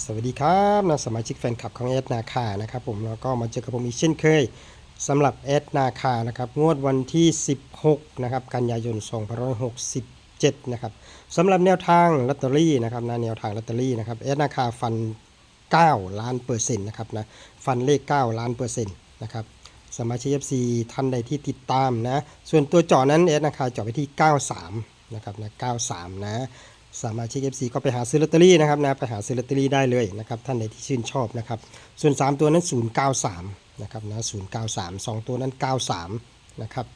สวัสดีครับนะสมาชิกแฟนคลับของเอสนาคานะครับผมแล้วก็มาเจอกับผมอีกเช่นเคยสำหรับเอสนาคานะครับงวดวันที่ 16นะครับกันยายน2567นะครับสำหรับแนวทางลอตเตอรี่นะครับนะแนวทางลอตเตอรี่นะครับเอสนาคาฟัน 9 ล้านเปอร์เซ็นต์นะครับนะฟันเลข 9 ล้านเปอร์เซ็นต์นะครับสมาชิก FC ท่านใดที่ติดตามนะส่วนตัวเจาะนั้นเอสนาคาเจาะไปที่ 93นะครับนะ93 นะ สามารถเช็ค FC ก็ไปหาซื้อลอตเตอรี่นะครับนะไปหาซื้อลอตเตอรี่ได้เลยนะครับท่านใดที่ชื่นชอบนะครับส่วน 3 ตัวนั้น 093นะครับนะ093 2 ตัวนั้น 93นะครับ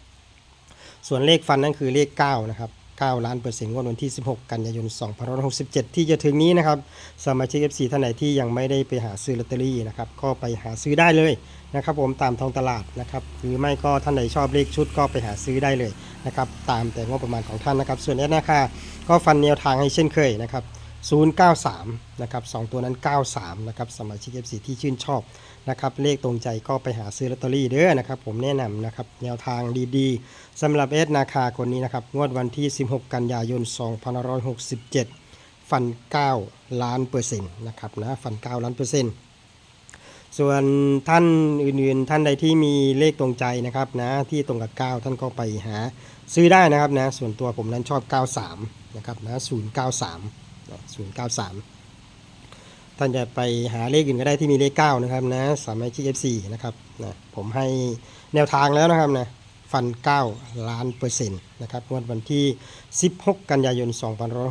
ส่วนเลขฟันนั่นคือเลข9นะครับ9ล้านเปอร์เซ็นต์งวดวันที่ 16 กันยายน2567 ที่จะถึงนี้นะครับสมาชิก FC ท่านไหนที่ยังไม่ได้ไปหาซื้อลอตเตอรี่นะครับก็ไปหาซื้อได้เลยนะครับผมตามท้องตลาดนะครับหรือไม่ก็ท่านไหนชอบเลขชุดก็ไปหาซื้อได้เลยนะครับตามแต่งบประมาณของท่านนะครับส่วนแอดนาคา ก็ฟันแนวทางให้เช่นเคยนะครับ 093 นะครับ 2 ตัวนั้น 93 นะครับสมาชิก FC ที่ชื่นชอบนะครับ เลขตรงใจก็ไปหาซื้อลอตเตอรี่เด้อนะครับ ผมแนะนำนะครับ แนวทางดีๆสำหรับเอสนาคาคนนี้นะครับ งวดวันที่ 16 กันยายน 2567 ฟัน 9 ล้านเปอร์เซ็นต์นะครับนะ ฟัน 9 ล้านเปอร์เซ็นต์ ส่วนท่านอื่นๆ ท่านใดที่มีเลขตรงใจนะครับนะที่ตรงกับ 9 ท่านก็ไปหาซื้อได้นะครับนะส่วนตัวผมนั้นชอบ 93 นะครับนะ093นะ093 ท่านจะไปหาเลขอื่นก็ได้ที่มีเลข 9 นะครับนะสามารถที่ F4 นะครับนะผมให้แนวทางแล้วนะครับนะฟัน 9 ล้านเปอร์เซ็นต์นะครับงวดวันที่ 16 กันยายน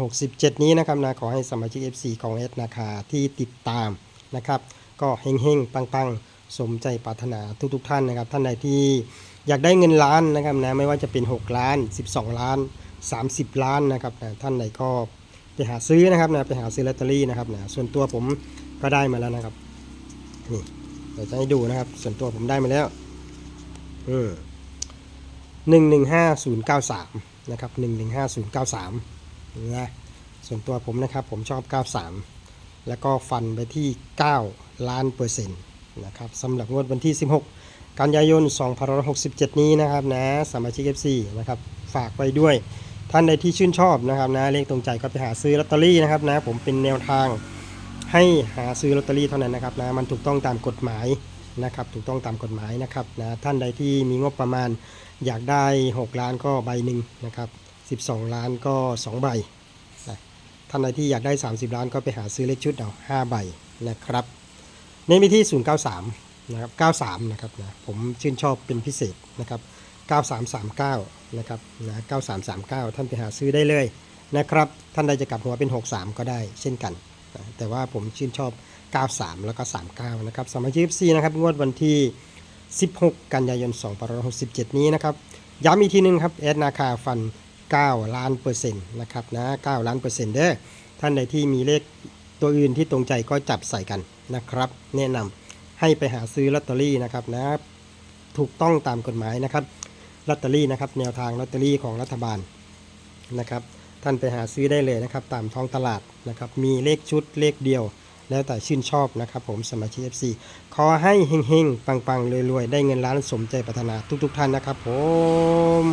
2567 นี้นะครับนะขอให้สมาชิก F4 ของเอสนาคาที่ติดตามนะครับ ก็เฮงๆ ปังๆ สมใจปรารถนาทุกๆท่านนะครับ ท่านใดที่อยากได้เงินล้านนะครับนะไม่ว่าจะเป็น 6 ล้าน 12 ล้าน 30 ล้านนะครับนะท่านใดก็ไปหาซื้อนะครับนะไปหาซื้อลอตเตอรี่นะครับนะส่วนตัวผมก็ได้มาแล้วนะครับนี่เดี๋ยวจะให้ดูนะครับ ส่วนตัวผมได้มาแล้วอืมหนึ่งหนึ่งห้าศูนย์เก้าสามนะครับหนึ่งหนึ่งห้าศูนย์เก้าสามนะส่วนตัวผมนะครับผมชอบ93 แล้วก็ฟันไปที่ 9 ล้านเปอร์เซ็นต์นะครับสำหรับงวดวันที่ 16 กันยายน 2567 นี้นะครับนะสมาชิก FC นะครับฝากไปด้วยท่านใดที่ชื่นชอบนะครับนะเลขตรงใจก็ไปหาซื้อลอตเตอรี่นะครับนะผมเป็นแนวทางให้หาซื้อลอตเตอรี่เท่านั้นนะครับนะมันถูกต้องตามกฎหมายนะครับถูกต้องตามกฎหมายนะครับนะท่านใดที่มีงบประมาณอยากได้ 6 ล้านก็ใบหนึ่งนะครับ12 ล้านก็ 2 ใบ ท่านใดที่อยากได้ 30 ล้านก็ไปหาซื้อเลขชุดเอา5ใบนะครับเน้นไปที่ 093 นะครับ 93 นะครับนะผมชื่นชอบเป็นพิเศษนะครับ 9339 นะครับนะ9339 ท่านไปหาซื้อได้เลยนะครับ ท่านใดจะกลับหัวเป็น 63 ก็ได้เช่นกันนะแต่ว่าผมชื่นชอบ 93 แล้วก็ 39 นะครับสมาชิก FC นะครับ งวดวันที่ 16 กันยายน 2567 นี้นะครับ ย้ำอีกทีหนึงครับ แอดนาคาฟัน 9 ล้านเปอร์เซ็นต์นะครับนะ9ล้านเปอร์เซ็นต์เด้อท่านใดที่มีเลขตัวอื่นที่ตรงใจก็จับใส่กันนะครับ แนะนำให้ไปหาซื้อลอตเตอรี่นะครับนะถูกต้องตามกฎหมายนะครับลอตเตอรี่นะครับแนวทางลอตเตอรี่ของรัฐบาลนะครับ ท่านไปหาซื้อได้เลยนะครับ ตามท้องตลาดนะครับ มีเลขชุดเลขเดียว แล้วแต่ชื่นชอบนะครับ ผมสมาชิก FC ขอให้เฮงๆ ปังๆรวยๆ ได้เงินล้านสมใจปรารถนาทุกๆ ท่านนะครับผม